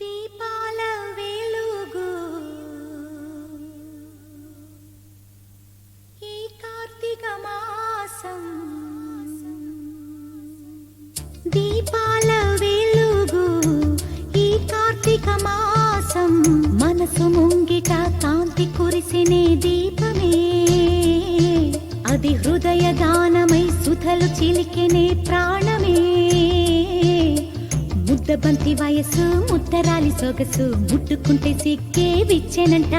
దీపాల వెలుగు. ఈ కార్తీక మాసం. దీపాల ముద్దబంతి వయసు ముద్దరాలి సొగసు ముట్టుకుంటే సిక్కే విచ్చెనంట.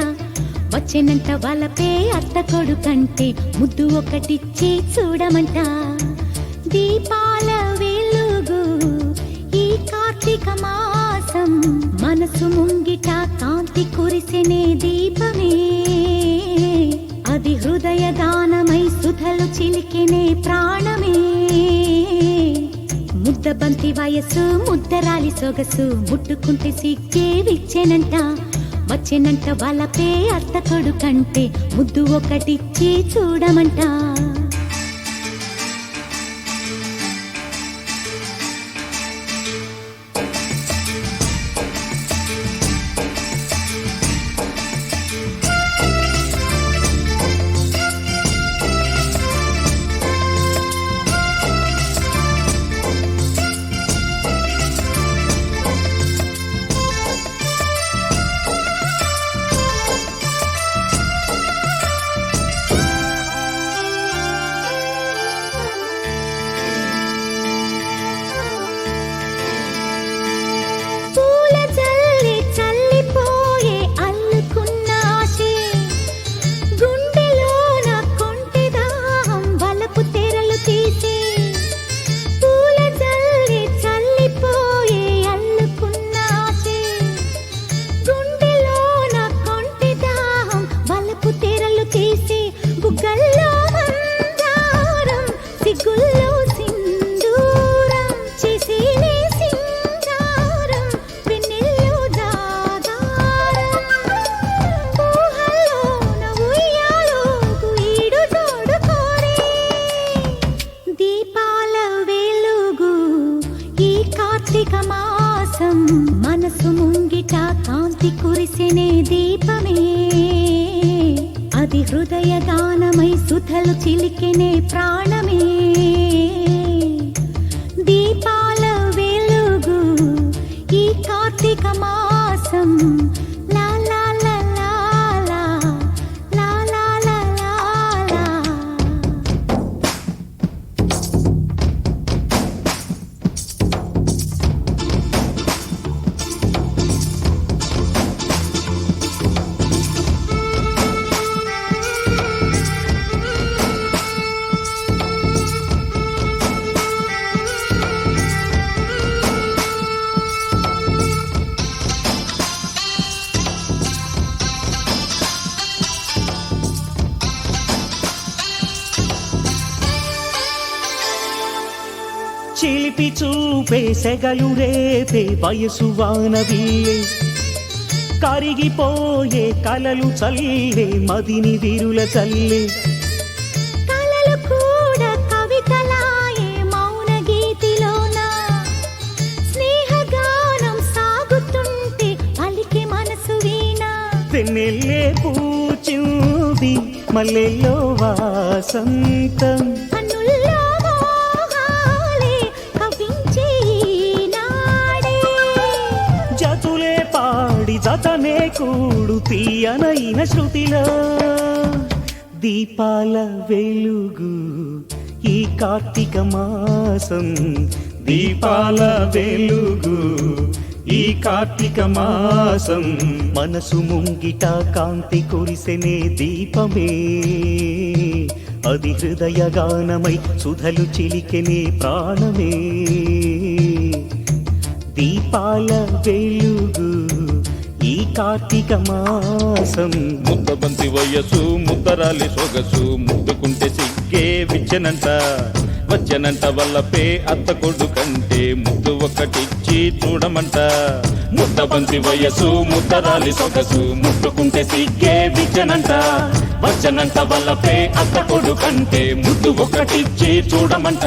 వచ్చేనంట వాళ్ళపే అత్త కొడుకంటే ముద్దు ఒకటిచ్చి చూడమంట. దీపాల వెలుగు ఈ కార్తీక మాసం మనసు ముంగిట కాంతి కురిసినే దీపమే. అది హృదయ దానమై సుధలు చిలికినే ప్రాణమే. బంతి వయసు ముద్దరాలి సొగసు ముట్టుకుంటే సిగ్గే వచ్చేనంట. వాళ్ళ వాళ్ళపే అత్త కొడుకంటే ముద్దు ఒకటిచ్చి చూడమంట. మాసం మనసు ముంగిట కాంతి కురిసినే దీపమే. అది హృదయ గానమై సుధలు చిలికినే ప్రాణమే. దీపాల వెలుగు ఈ కార్తీక మాసం చిలిపి చూపే సెగలు రేపే వయసు వానవీయే కరిగిపోయే కలలు చల్లే మదిని విరుల చల్లే. తెన్నెల్లే పూచింది మల్లెల్లో వాసంతం. జతనే కూడు తీయనైన శృతిలో. దీపాల వెలుగు ఈ కార్తీక మాసం. దీపాల వెలుగు ఈ కార్తీక మాసం. మనసు ముంగిట కాంతి కురిసెనే దీపమే. అది హృదయ గానమై సుధలు చిలికెనే ప్రాణమే. దీపాల వెలుగు కార్తీక మాసం. ముద్దబంతి వయసు ముద్దరాలి సొగసు ముద్దుకుంటే సిగ్గే విచ్చనంట. వచ్చనంట వల్లపే అత్త కొడు కంటే ముద్దు ఒకటిచ్చి చూడమంట. ముద్దబంతి వయసు ముద్దరాలి సొగసు ముట్టుకుంటే సిగ్గే విచ్చనంట. వచ్చనంట వల్లపే అత్త కొడు కంటే ముద్దు ఒకటిచ్చి చూడమంట.